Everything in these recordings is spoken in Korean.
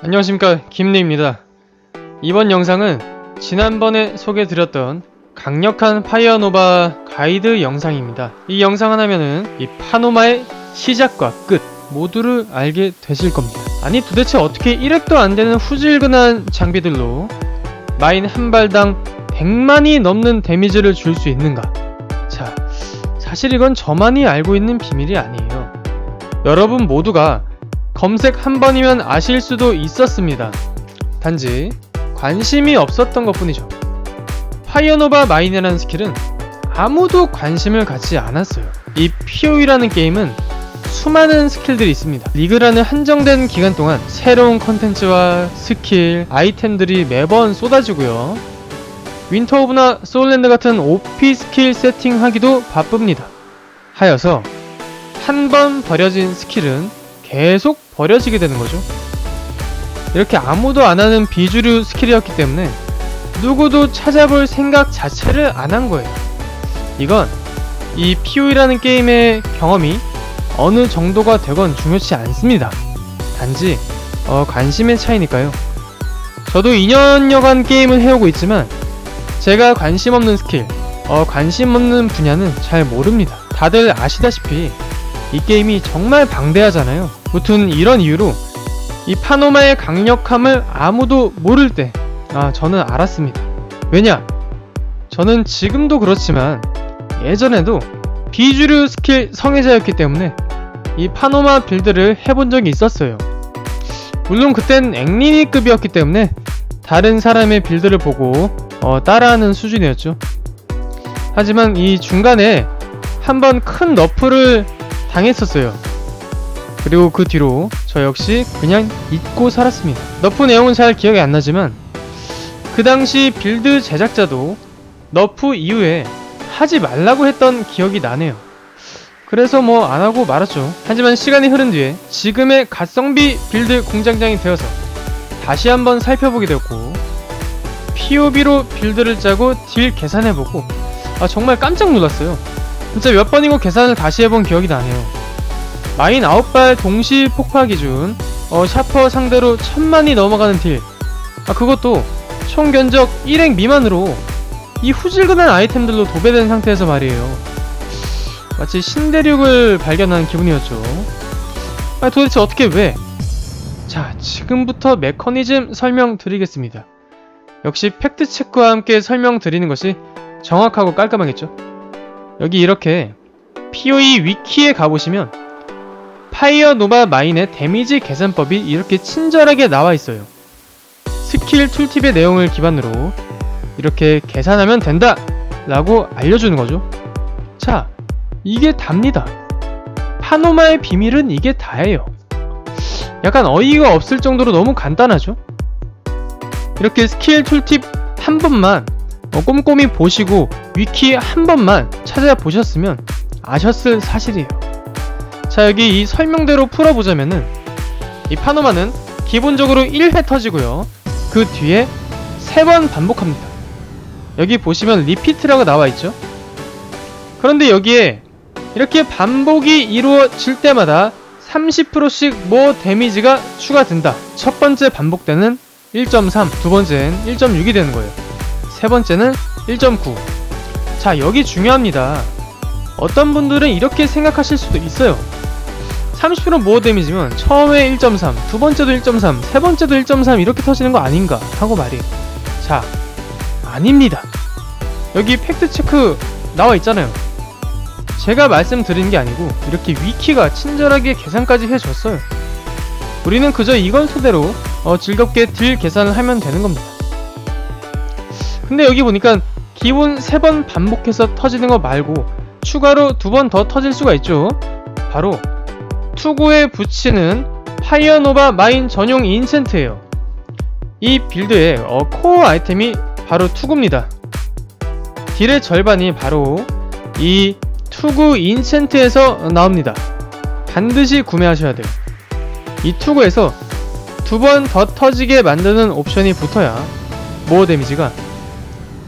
안녕하십니까 김리입니다. 이번 영상은 지난번에 소개드렸던 강력한 파이어노바 가이드 영상입니다. 이 영상 하나면은 이 파노마의 시작과 끝 모두를 알게 되실 겁니다. 아니 도대체 어떻게 1획도 안 되는 후질근한 장비들로 마인 한 발당 100만이 넘는 데미지를 줄 수 있는가? 자 사실 이건 저만이 알고 있는 비밀이 아니에요. 여러분 모두가 검색 한 번이면 아실 수도 있었습니다. 단지 관심이 없었던 것 뿐이죠. 파이어노바 마인이라는 스킬은 아무도 관심을 갖지 않았어요. 이 POE라는 게임은 수많은 스킬들이 있습니다. 리그라는 한정된 기간 동안 새로운 컨텐츠와 스킬, 아이템들이 매번 쏟아지고요. 윈터 오브나 소울랜드 같은 OP 스킬 세팅하기도 바쁩니다. 하여서 한 번 버려진 스킬은 계속 버려지게 되는 거죠. 이렇게 아무도 안 하는 비주류 스킬이었기 때문에 누구도 찾아볼 생각 자체를 안 한 거예요. 이건 이 POE라는 게임의 경험이 어느 정도가 되건 중요치 않습니다. 단지 어, 관심의 차이니까요. 저도 2년여간 게임을 해오고 있지만 제가 관심 없는 스킬, 어, 관심 없는 분야는 잘 모릅니다. 다들 아시다시피 이 게임이 정말 방대하잖아요. 무튼 이런 이유로 이 파노마의 강력함을 아무도 모를 때, 아, 저는 알았습니다. 왜냐? 저는 지금도 그렇지만 예전에도 비주류 스킬 성애자였기 때문에 이 파노마 빌드를 해본 적이 있었어요. 물론 그땐 앵리니급이었기 때문에 다른 사람의 빌드를 보고 어, 따라하는 수준이었죠. 하지만 이 중간에 한번 큰 너프를 당했었어요. 그리고 그 뒤로 저 역시 그냥 잊고 살았습니다. 너프 내용은 잘 기억이 안 나지만 그 당시 빌드 제작자도 너프 이후에 하지 말라고 했던 기억이 나네요. 그래서 뭐 안 하고 말았죠. 하지만 시간이 흐른 뒤에 지금의 갓성비 빌드 공장장이 되어서 다시 한번 살펴보게 되었고 POB로 빌드를 짜고 딜 계산해보고 아 정말 깜짝 놀랐어요. 진짜 몇 번이고 계산을 다시 해본 기억이 나네요. 마인 9발 동시 폭파 기준 어, 샤퍼 상대로 천만이 넘어가는 딜. 아 그것도 총 견적 1행 미만으로 이 후질근한 아이템들로 도배된 상태에서 말이에요. 마치 신대륙을 발견한 기분이었죠. 아 도대체 어떻게 왜? 자 지금부터 메커니즘 설명드리겠습니다. 역시 팩트 체크와 함께 설명드리는 것이 정확하고 깔끔하겠죠. 여기 이렇게 POE 위키에 가보시면 파이어 노바 마인의 데미지 계산법이 이렇게 친절하게 나와 있어요. 스킬 툴팁의 내용을 기반으로 이렇게 계산하면 된다! 라고 알려주는 거죠. 자, 이게 답니다. 파노마의 비밀은 이게 다예요. 약간 어이가 없을 정도로 너무 간단하죠? 이렇게 스킬 툴팁 한 번만 어, 꼼꼼히 보시고 위키 한 번만 찾아보셨으면 아셨을 사실이에요. 자 여기 이 설명대로 풀어보자면은 이 파노마는 기본적으로 1회 터지고요. 그 뒤에 3번 반복합니다. 여기 보시면 리피트라고 나와 있죠. 그런데 여기에 이렇게 반복이 이루어질 때마다 30%씩 뭐 데미지가 추가된다. 첫 번째 반복 때는 1.3, 두 번째는 1.6이 되는 거예요. 세 번째는 1.9. 자, 여기 중요합니다. 어떤 분들은 이렇게 생각하실 수도 있어요. 30% 모어 데미지면 처음에 1.3, 두 번째도 1.3, 세 번째도 1.3 이렇게 터지는 거 아닌가 하고 말이에요. 자, 아닙니다. 여기 팩트 체크 나와 있잖아요. 제가 말씀드리는 게 아니고 이렇게 위키가 친절하게 계산까지 해줬어요. 우리는 그저 이건 수대로 어, 즐겁게 딜 계산을 하면 되는 겁니다. 근데 여기 보니까 기본 3번 반복해서 터지는 거 말고 추가로 두 번 더 터질 수가 있죠. 바로 투구에 붙이는 파이어노바 마인 전용 인센트예요. 이 빌드의 어, 코어 아이템이 바로 투구입니다. 딜의 절반이 바로 이 투구 인센트에서 나옵니다. 반드시 구매하셔야 돼요. 이 투구에서 두 번 더 터지게 만드는 옵션이 붙어야 모어 데미지가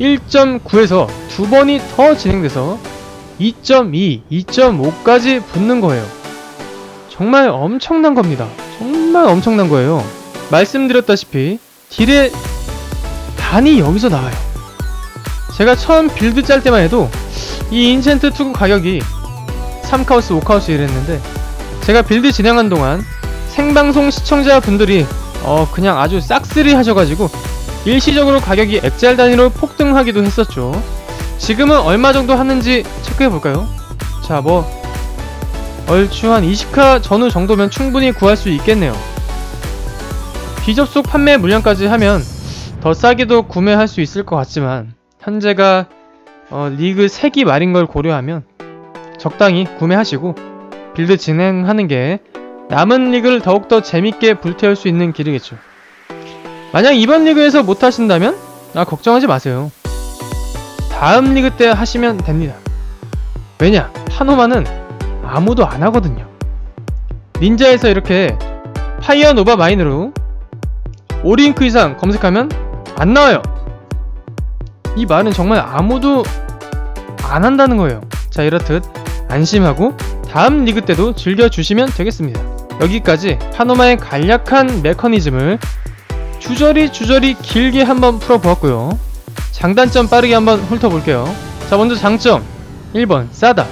1.9에서 두 번이 더 진행돼서 2.2, 2.5까지 붙는 거예요. 정말 엄청난 겁니다. 정말 엄청난 거예요. 말씀드렸다시피 딜의 반이 여기서 나와요. 제가 처음 빌드 짤 때만 해도 이 인챈트 투구 가격이 3카우스, 5카우스 이랬는데 제가 빌드 진행한 동안 생방송 시청자분들이 어 그냥 아주 싹쓸이 하셔가지고 일시적으로 가격이 액잘 단위로 폭등하기도 했었죠. 지금은 얼마 정도 하는지 체크해 볼까요? 자, 뭐 얼추 한 20카 전후 정도면 충분히 구할 수 있겠네요. 비접속 판매 물량까지 하면 더 싸게도 구매할 수 있을 것 같지만 현재가 어, 리그 3기 말인 걸 고려하면 적당히 구매하시고 빌드 진행하는 게 남은 리그를 더욱더 재밌게 불태울 수 있는 길이겠죠. 만약 이번 리그에서 못 하신다면 아 걱정하지 마세요. 다음 리그 때 하시면 됩니다. 왜냐? 파노마는 아무도 안 하거든요. 닌자에서 이렇게 파이어 노바 마인으로 오링크 이상 검색하면 안 나와요. 이 말은 정말 아무도 안 한다는 거예요. 자, 이렇듯 안심하고 다음 리그 때도 즐겨주시면 되겠습니다. 여기까지 파노마의 간략한 메커니즘을 주저리 주저리 길게 한번 풀어보았고요. 장단점 빠르게 한번 훑어볼게요. 자, 먼저 장점. 1번, 싸다.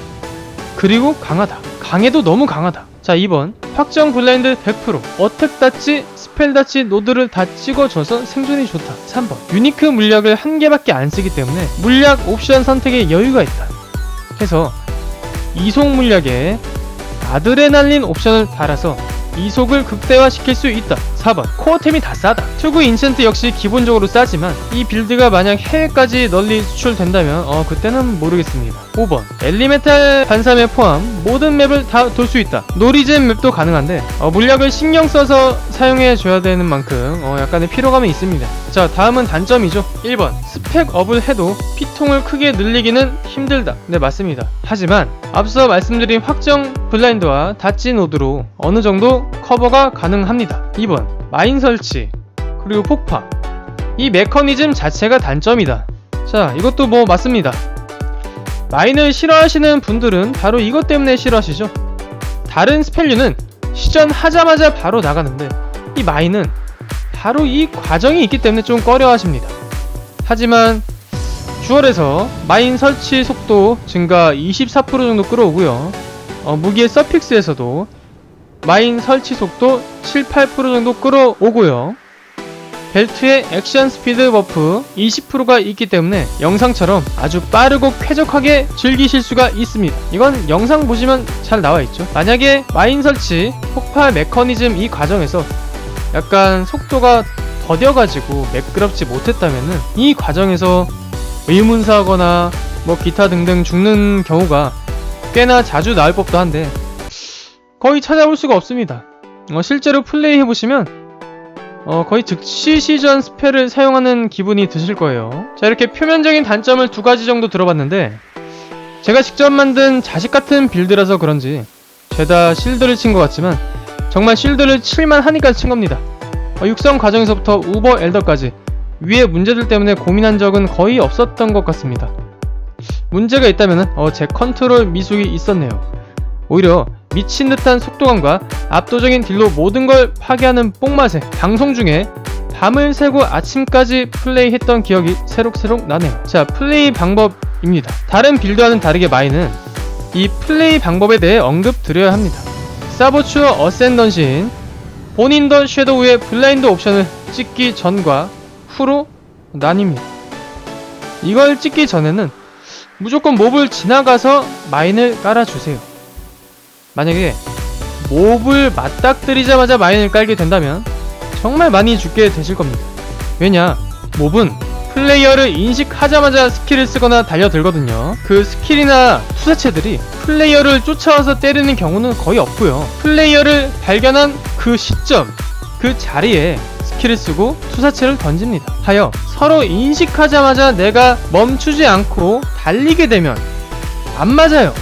그리고 강하다. 강해도 너무 강하다. 자, 2번, 확정 블라인드 100%. 어택 다치, 스펠 다치, 노드를 다 찍어줘서 생존이 좋다. 3번, 유니크 물약을 한 개밖에 안 쓰기 때문에 물약 옵션 선택에 여유가 있다. 해서 이속 물약에 아드레날린 옵션을 달아서 이속을 극대화시킬 수 있다. 4번 코어템이 다 싸다. 투구 인챈트 역시 기본적으로 싸지만 이 빌드가 만약 해외까지 널리 수출된다면 어 그때는 모르겠습니다. 5번 엘리멘탈 반사맵 포함 모든 맵을 다 돌 수 있다. 노리젠 맵도 가능한데 어, 물약을 신경 써서 사용해 줘야 되는 만큼 어, 약간의 피로감이 있습니다. 자 다음은 단점이죠. 1번 스펙 업을 해도 피통을 크게 늘리기는 힘들다. 네 맞습니다. 하지만 앞서 말씀드린 확정 블라인드와 다치 노드로 어느 정도 커버가 가능합니다. 2번 마인 설치 그리고 폭파 이 메커니즘 자체가 단점이다. 자 이것도 뭐 맞습니다. 마인을 싫어하시는 분들은 바로 이것 때문에 싫어하시죠. 다른 스펠류는 시전하자마자 바로 나가는데 이 마인은 바로 이 과정이 있기 때문에 좀 꺼려하십니다. 하지만 주얼에서 마인 설치 속도 증가 24% 정도 끌어오고요. 어, 무기의 서픽스에서도 마인 설치 속도 7, 8% 정도 끌어오고요. 벨트에 액션 스피드 버프 20%가 있기 때문에 영상처럼 아주 빠르고 쾌적하게 즐기실 수가 있습니다. 이건 영상 보시면 잘 나와 있죠. 만약에 마인 설치, 폭발 메커니즘 이 과정에서 약간 속도가 더뎌가지고 매끄럽지 못했다면은 이 과정에서 의문사하거나 뭐 기타 등등 죽는 경우가 꽤나 자주 나올 법도 한데 거의 찾아볼 수가 없습니다. 어, 실제로 플레이 해보시면 어, 거의 즉시 시전 스펠을 사용하는 기분이 드실 거예요. 자, 이렇게 표면적인 단점을 두 가지 정도 들어봤는데, 제가 직접 만든 자식 같은 빌드라서 그런지, 죄다 실드를 친 것 같지만, 정말 실드를 칠만 하니까 친 겁니다. 어, 육성 과정에서부터 우버 엘더까지, 위에 문제들 때문에 고민한 적은 거의 없었던 것 같습니다. 문제가 있다면, 어, 제 컨트롤 미숙이 있었네요. 오히려 미친 듯한 속도감과 압도적인 딜로 모든 걸 파괴하는 뽕맛에 방송 중에 밤을 새고 아침까지 플레이했던 기억이 새록새록 나네요. 자, 플레이 방법입니다. 다른 빌드와는 다르게 마이는 이 플레이 방법에 대해 언급 드려야 합니다. 사보추어 어센던신 본인 더 섀도우의 블라인드 옵션을 찍기 전과 후로 나뉩니다. 이걸 찍기 전에는 무조건 몹을 지나가서 마인을 깔아주세요. 만약에 몹을 맞닥뜨리자마자 마인을 깔게 된다면 정말 많이 죽게 되실 겁니다. 왜냐? 몹은 플레이어를 인식하자마자 스킬을 쓰거나 달려들거든요. 그 스킬이나 투사체들이 플레이어를 쫓아와서 때리는 경우는 거의 없고요. 플레이어를 발견한 그 시점, 그 자리에 스킬을 쓰고 투사체를 던집니다. 하여 서로 인식하자마자 내가 멈추지 않고 달리게 되면 안 맞아요.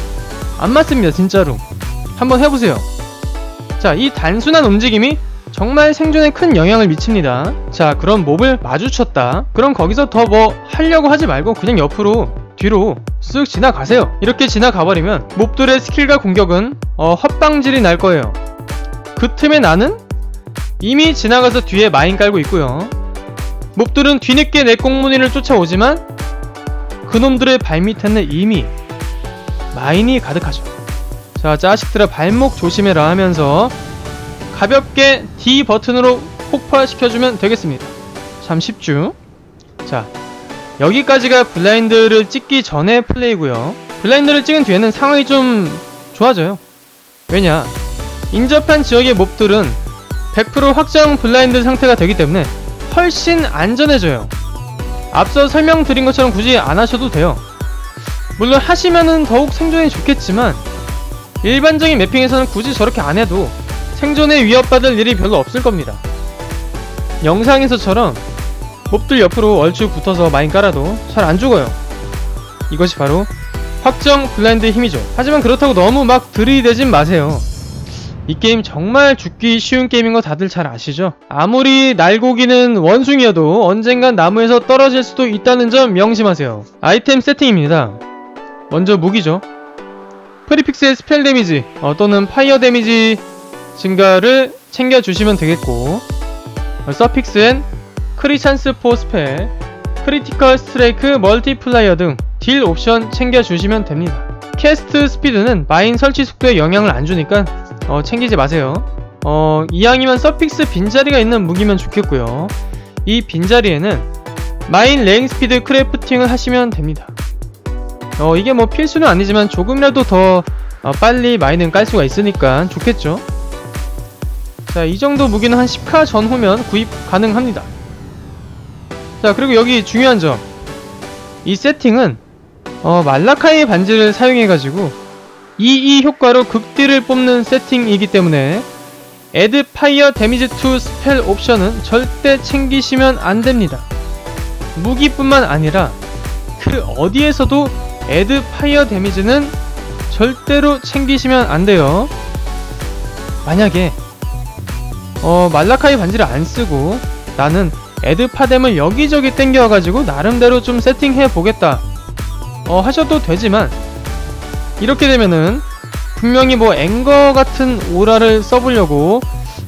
안 맞습니다, 진짜로. 한번 해보세요. 자, 이 단순한 움직임이 정말 생존에 큰 영향을 미칩니다. 자, 그럼 몹을 마주쳤다. 그럼 거기서 더 뭐 하려고 하지 말고 그냥 옆으로 뒤로 쓱 지나가세요. 이렇게 지나가버리면 몹들의 스킬과 공격은 어, 헛방질이 날 거예요. 그 틈에 나는 이미 지나가서 뒤에 마인 깔고 있고요. 몹들은 뒤늦게 내 꽁무니를 쫓아오지만 그놈들의 발밑에는 이미 마인이 가득하죠. 자, 자식들아 발목 조심해라 하면서 가볍게 D 버튼으로 폭파시켜주면 되겠습니다. 참 쉽죠? 자, 여기까지가 블라인드를 찍기 전에 플레이고요. 블라인드를 찍은 뒤에는 상황이 좀 좋아져요. 왜냐? 인접한 지역의 몹들은 100% 확정 블라인드 상태가 되기 때문에 훨씬 안전해져요. 앞서 설명드린 것처럼 굳이 안 하셔도 돼요. 물론 하시면은 더욱 생존이 좋겠지만 일반적인 매핑에서는 굳이 저렇게 안 해도 생존에 위협받을 일이 별로 없을 겁니다. 영상에서처럼 몹들 옆으로 얼추 붙어서 마인 깔아도 잘 안 죽어요. 이것이 바로 확정 블라인드의 힘이죠. 하지만 그렇다고 너무 막 들이대진 마세요. 이 게임 정말 죽기 쉬운 게임인 거 다들 잘 아시죠? 아무리 날고기는 원숭이여도 언젠간 나무에서 떨어질 수도 있다는 점 명심하세요. 아이템 세팅입니다. 먼저 무기죠. 프리픽스의 스펠 데미지 어, 또는 파이어 데미지 증가를 챙겨주시면 되겠고 어, 서픽스엔 크리찬스 포 스펠, 크리티컬 스트레이크 멀티플라이어 등 딜 옵션 챙겨주시면 됩니다. 캐스트 스피드는 마인 설치 속도에 영향을 안 주니까 어, 챙기지 마세요. 어, 이왕이면 서픽스 빈자리가 있는 무기면 좋겠고요. 이 빈자리에는 마인 레잉 스피드 크래프팅을 하시면 됩니다. 어, 이게 뭐 필수는 아니지만 조금이라도 더 어, 빨리 마인은 깔 수가 있으니까 좋겠죠. 자, 이 정도 무기는 한 10카 전후면 구입 가능합니다. 자, 그리고 여기 중요한 점. 이 세팅은 어, 말라카이 반지를 사용해가지고 2E 효과로 극딜을 뽑는 세팅이기 때문에 애드 파이어 데미지 투 스펠 옵션은 절대 챙기시면 안 됩니다. 무기뿐만 아니라 그 어디에서도 애드 파이어 데미지는 절대로 챙기시면 안 돼요. 만약에 어, 말라카이 반지를 안 쓰고 나는 애드 파뎀을 여기저기 땡겨가지고 나름대로 좀 세팅해 보겠다. 어, 하셔도 되지만 이렇게 되면은 분명히 뭐 앵거 같은 오라를 써보려고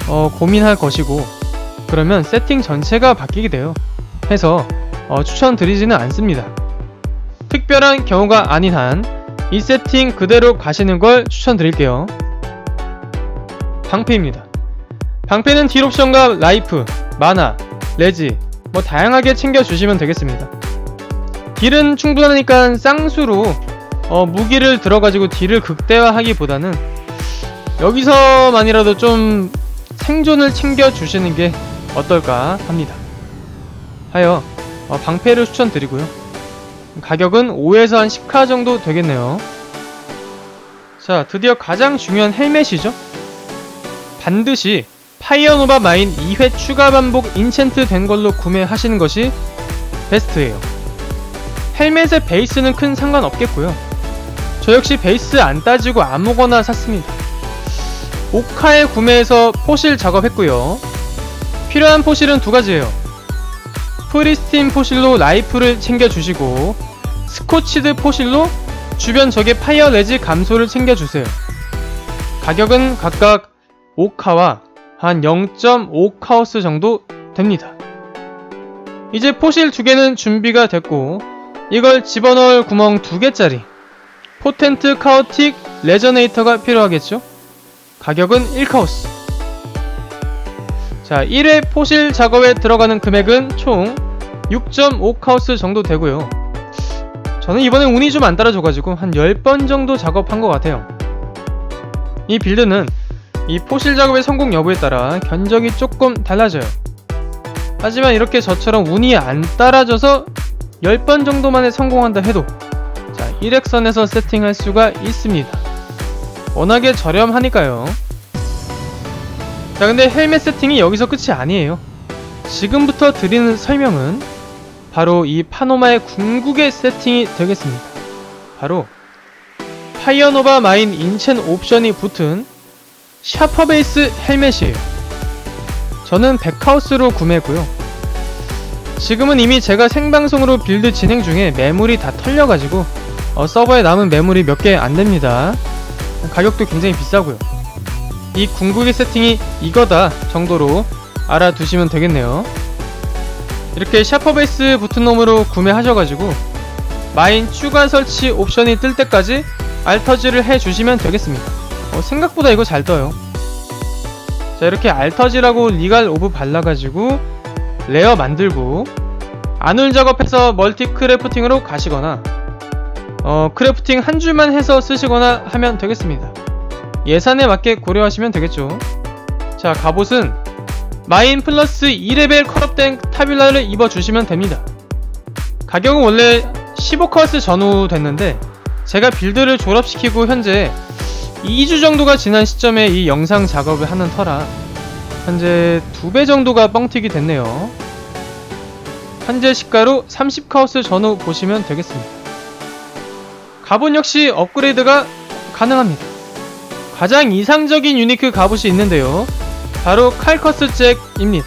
어, 고민할 것이고 그러면 세팅 전체가 바뀌게 돼요. 해서 어, 추천드리지는 않습니다. 특별한 경우가 아닌 한 이 세팅 그대로 가시는 걸 추천드릴게요. 방패입니다. 방패는 딜 옵션과 라이프, 마나, 레지 뭐 다양하게 챙겨주시면 되겠습니다. 딜은 충분하니까 쌍수로 어, 무기를 들어가지고 딜을 극대화하기보다는 여기서만이라도 좀 생존을 챙겨주시는 게 어떨까 합니다. 하여 어, 방패를 추천드리고요. 가격은 5에서 한 10카 정도 되겠네요. 자, 드디어 가장 중요한 헬멧이죠. 반드시 파이어노바 마인 2회 추가 반복 인챈트 된 걸로 구매하시는 것이 베스트예요. 헬멧의 베이스는 큰 상관없겠고요. 저 역시 베이스 안 따지고 아무거나 샀습니다. 오카에 구매해서 포실 작업했고요. 필요한 포실은 두 가지예요. 프리스틴 포실로 라이프를 챙겨주시고 스코치드 포실로 주변 적의 파이어 레지 감소를 챙겨주세요. 가격은 각각 5카와 한 0.5카우스 정도 됩니다. 이제 포실 두 개는 준비가 됐고 이걸 집어넣을 구멍 두 개짜리 포텐트 카오틱 레저네이터가 필요하겠죠? 가격은 1카우스. 자, 1회 포실 작업에 들어가는 금액은 총 6.5카우스 정도 되고요. 저는 이번에 운이 좀 안 따라줘가지고 한 10번 정도 작업한 것 같아요. 이 빌드는 이 포실 작업의 성공 여부에 따라 견적이 조금 달라져요. 하지만 이렇게 저처럼 운이 안 따라줘서 10번 정도만에 성공한다 해도 자 1액선에서 세팅할 수가 있습니다. 워낙에 저렴하니까요. 자 근데 헬멧 세팅이 여기서 끝이 아니에요. 지금부터 드리는 설명은 바로 이 파노마의 궁극의 세팅이 되겠습니다. 바로 파이어노바 마인 인첸 옵션이 붙은 샤퍼 베이스 헬멧이에요. 저는 백하우스로 구매했고요. 지금은 이미 제가 생방송으로 빌드 진행 중에 매물이 다 털려가지고 어, 서버에 남은 매물이 몇 개 안됩니다. 가격도 굉장히 비싸고요. 이 궁극의 세팅이 이거다 정도로 알아두시면 되겠네요. 이렇게 샤퍼베이스 놈으로 구매하셔가지고 마인 추가 설치 옵션이 뜰 때까지 알터지를 해주시면 되겠습니다. 어, 생각보다 이거 잘 떠요. 자 이렇게 알터지라고 리갈 오브 발라가지고 레어 만들고 안울 작업해서 멀티 크래프팅으로 가시거나 어, 크래프팅 한 줄만 해서 쓰시거나 하면 되겠습니다. 예산에 맞게 고려하시면 되겠죠. 자, 갑옷은 마인 플러스 2레벨 컬업된 타빌라를 입어주시면 됩니다. 가격은 원래 15컷스 전후 됐는데 제가 빌드를 졸업시키고 현재 2주 정도가 지난 시점에 이 영상 작업을 하는 터라 현재 2배 정도가 뻥튀기 됐네요. 현재 시가로 30카우스 전후 보시면 되겠습니다. 갑옷 역시 업그레이드가 가능합니다. 가장 이상적인 유니크 갑옷이 있는데요. 바로 칼커스 잭입니다.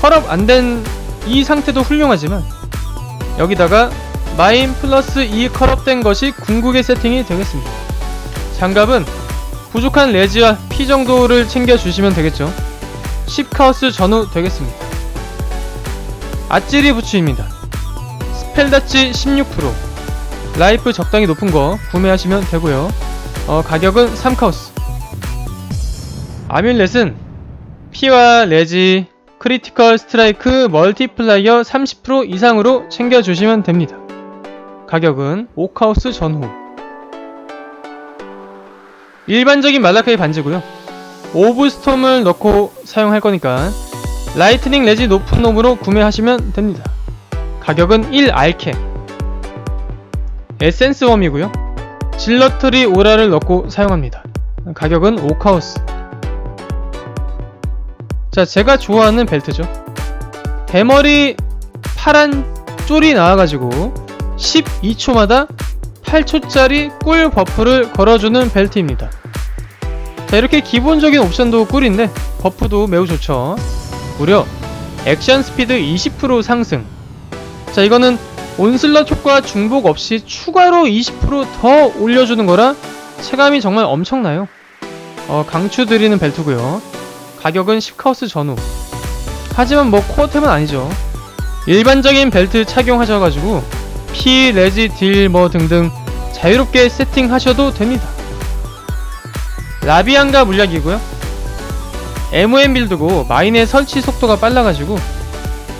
컬업 안 된 이 상태도 훌륭하지만 여기다가 마인 플러스 2 컬업된 것이 궁극의 세팅이 되겠습니다. 장갑은 부족한 레지와 피 정도를 챙겨주시면 되겠죠. 10카우스 전후 되겠습니다. 아찌리 부츠입니다. 스펠다치 16% 라이프 적당히 높은 거 구매하시면 되고요. 어, 가격은 3카우스. 아뮬렛은 피와 레지, 크리티컬 스트라이크, 멀티플라이어 30% 이상으로 챙겨주시면 됩니다. 가격은 5카우스 전후. 일반적인 말라카이 반지고요. 오브스톰을 넣고 사용할 거니까 라이트닝 레지 높은 놈으로 구매하시면 됩니다. 가격은 1알캡. 에센스 웜이고요. 질러트리 오라를 넣고 사용합니다. 가격은 5카우스. 자, 제가 좋아하는 벨트죠. 대머리 파란 쫄이 나와가지고 12초마다 8초짜리 꿀 버프를 걸어주는 벨트입니다. 자, 이렇게 기본적인 옵션도 꿀인데 버프도 매우 좋죠. 무려 액션 스피드 20% 상승. 자, 이거는 온슬럿 효과 중복 없이 추가로 20%더 올려주는 거라 체감이 정말 엄청나요. 어, 강추드리는 벨트고요. 가격은 10카우스 전후. 하지만 뭐 코어템은 아니죠. 일반적인 벨트 착용하셔가지고 피, 레지, 딜 뭐 등등 자유롭게 세팅하셔도 됩니다. 라비안가 물약이고요. MOM 빌드고 마인의 설치 속도가 빨라가지고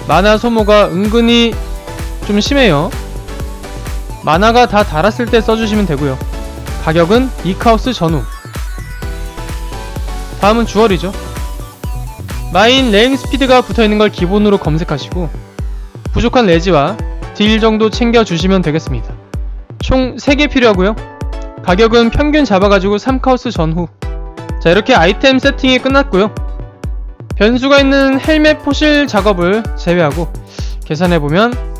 마나 소모가 은근히 좀 심해요. 만화가 다 달았을 때 써주시면 되고요. 가격은 2카우스 전후. 다음은 주얼이죠. 마인 레잉 스피드가 붙어있는 걸 기본으로 검색하시고 부족한 레지와 딜 정도 챙겨주시면 되겠습니다. 총 3개 필요하고요. 가격은 평균 잡아가지고 3카우스 전후. 자 이렇게 아이템 세팅이 끝났고요. 변수가 있는 헬멧 포실 작업을 제외하고 계산해보면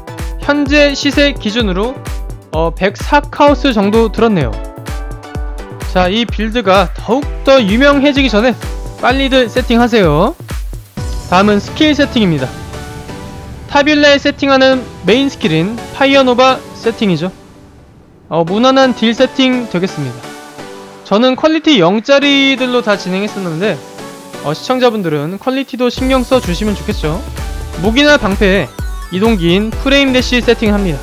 현재 시세 기준으로 어, 104카우스 정도 들었네요. 자, 이 빌드가 더욱더 유명해지기 전에 빨리들 세팅하세요. 다음은 스킬 세팅입니다. 타빌라에 세팅하는 메인 스킬인 파이어노바 세팅이죠. 어, 무난한 딜 세팅 되겠습니다. 저는 퀄리티 0짜리들로 다 진행했었는데 어, 시청자분들은 퀄리티도 신경 써 주시면 좋겠죠. 무기나 방패에 이동기인 프레임 대시 세팅합니다.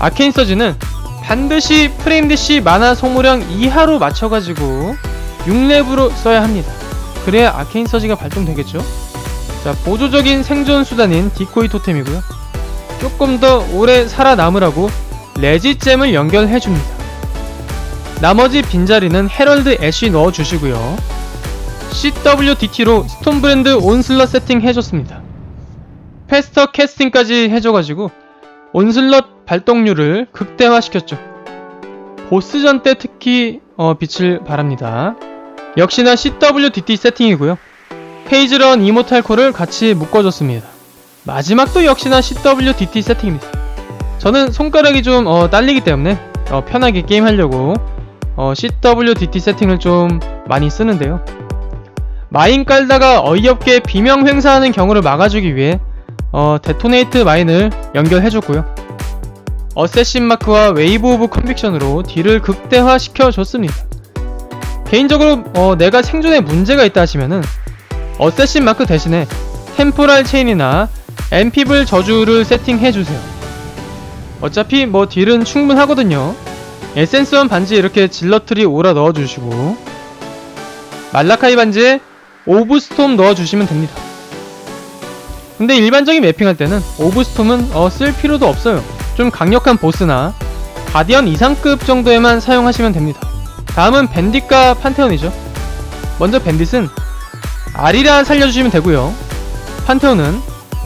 아케인 서즈는 반드시 프레임 대시 만화 소모량 이하로 맞춰가지고 6렙으로 써야 합니다. 그래야 아케인 서지가 발동되겠죠? 자, 보조적인 생존 수단인 디코이 토템이고요. 조금 더 오래 살아남으라고 레지잼을 연결해줍니다. 나머지 빈자리는 헤럴드 애쉬 넣어주시고요. CWDT로 스톤 브랜드 온슬러 세팅 해줬습니다. 패스터 캐스팅까지 해줘가지고 온슬럿 발동률을 극대화시켰죠. 보스전 때 특히 어, 빛을 바랍니다. 역시나 CWDT 세팅이고요. 페이지런 이모탈 콜을 같이 묶어줬습니다. 마지막도 역시나 CWDT 세팅입니다. 저는 손가락이 좀 어, 딸리기 때문에 어, 편하게 게임하려고 어, CWDT 세팅을 좀 많이 쓰는데요. 마인 깔다가 어이없게 비명 횡사하는 경우를 막아주기 위해 어, 데토네이트 마인을 연결해줬고요. 어세신 마크와 웨이브 오브 컨빅션으로 딜을 극대화시켜줬습니다. 개인적으로 어, 내가 생존에 문제가 있다 하시면은 어쌔신 마크 대신에 템포랄 체인이나 엠피블 저주를 세팅해주세요. 어차피 뭐 딜은 충분하거든요. 에센스원 반지 이렇게 질러트리 오라 넣어주시고 말라카이 반지에 오브스톰 넣어주시면 됩니다. 근데 일반적인 매핑할 때는 오브스톰은 어, 쓸 필요도 없어요. 좀 강력한 보스나 가디언 이상급 정도에만 사용하시면 됩니다. 다음은 밴딧과 판테온이죠. 먼저 밴딧은 아리라 살려주시면 되고요. 판테온은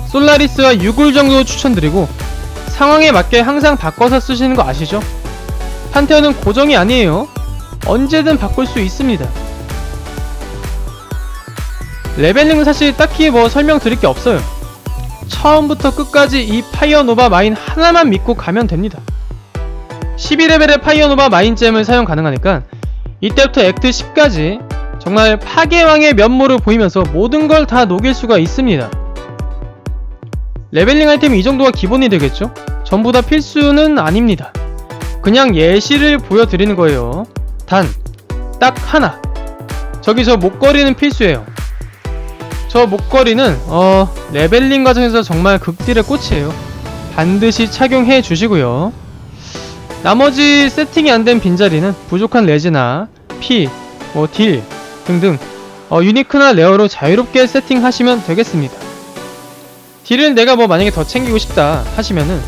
솔라리스와 유굴 정도 추천드리고 상황에 맞게 항상 바꿔서 쓰시는 거 아시죠? 판테온은 고정이 아니에요. 언제든 바꿀 수 있습니다. 레벨링은 사실 딱히 뭐 설명드릴 게 없어요. 처음부터 끝까지 이 파이어노바 마인 하나만 믿고 가면 됩니다. 12레벨의 파이어노바 마인잼을 사용 가능하니까 이때부터 액트 10까지 정말 파괴왕의 면모를 보이면서 모든 걸 다 녹일 수가 있습니다. 레벨링 아이템이 이 정도가 기본이 되겠죠? 전부 다 필수는 아닙니다. 그냥 예시를 보여드리는 거예요. 단, 딱 하나. 저기 저 목걸이는 필수예요. 저 목걸이는 어 레벨링 과정에서 정말 극딜의 꽃이에요. 반드시 착용해 주시고요. 나머지 세팅이 안 된 빈자리는 부족한 레지나 피, 뭐 딜 등등 어, 유니크나 레어로 자유롭게 세팅하시면 되겠습니다. 딜을 내가 뭐 만약에 더 챙기고 싶다 하시면은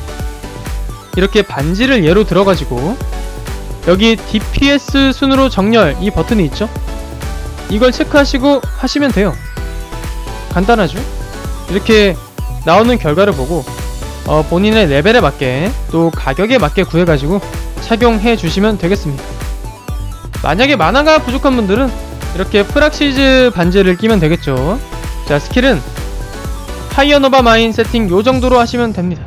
이렇게 반지를 예로 들어가지고 여기 DPS 순으로 정렬 이 버튼이 있죠? 이걸 체크하시고 하시면 돼요. 간단하죠? 이렇게 나오는 결과를 보고 어, 본인의 레벨에 맞게 또 가격에 맞게 구해가지고 착용해 주시면 되겠습니다. 만약에 만화가 부족한 분들은 이렇게 프락시즈 반지를 끼면 되겠죠. 자, 스킬은 파이어노바 마인 세팅 요 정도로 하시면 됩니다.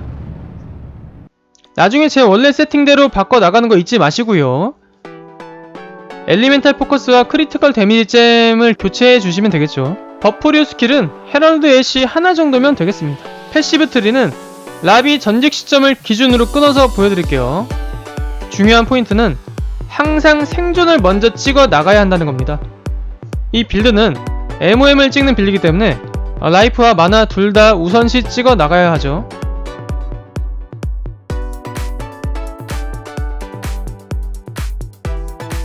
나중에 제 원래 세팅대로 바꿔 나가는 거 잊지 마시고요. 엘리멘탈 포커스와 크리티컬 데미지 잼을 교체해 주시면 되겠죠. 버프류 스킬은 헤럴드 애쉬 하나 정도면 되겠습니다. 패시브 트리는 라비 전직 시점을 기준으로 끊어서 보여드릴게요. 중요한 포인트는 항상 생존을 먼저 찍어 나가야 한다는 겁니다. 이 빌드는 MOM을 찍는 빌드이기 때문에 어, 라이프와 마나 둘 다 우선시 찍어 나가야 하죠.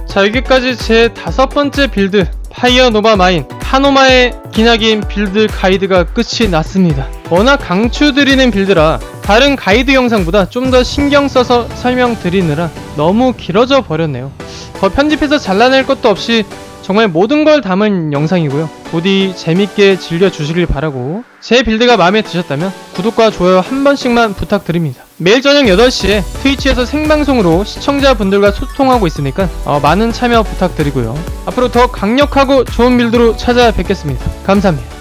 자 여기까지 제 다섯 번째 빌드 파이어 노바 마인 하노마의 기나긴 빌드 가이드가 끝이 났습니다. 워낙 강추드리는 빌드라 다른 가이드 영상보다 좀 더 신경 써서 설명드리느라 너무 길어져 버렸네요. 더 편집해서 잘라낼 것도 없이 정말 모든 걸 담은 영상이고요. 부디 재밌게 즐겨주시길 바라고 제 빌드가 마음에 드셨다면 구독과 좋아요 한 번씩만 부탁드립니다. 매일 저녁 8시에 트위치에서 생방송으로 시청자분들과 소통하고 있으니까 어, 많은 참여 부탁드리고요. 앞으로 더 강력하고 좋은 빌드로 찾아뵙겠습니다. 감사합니다.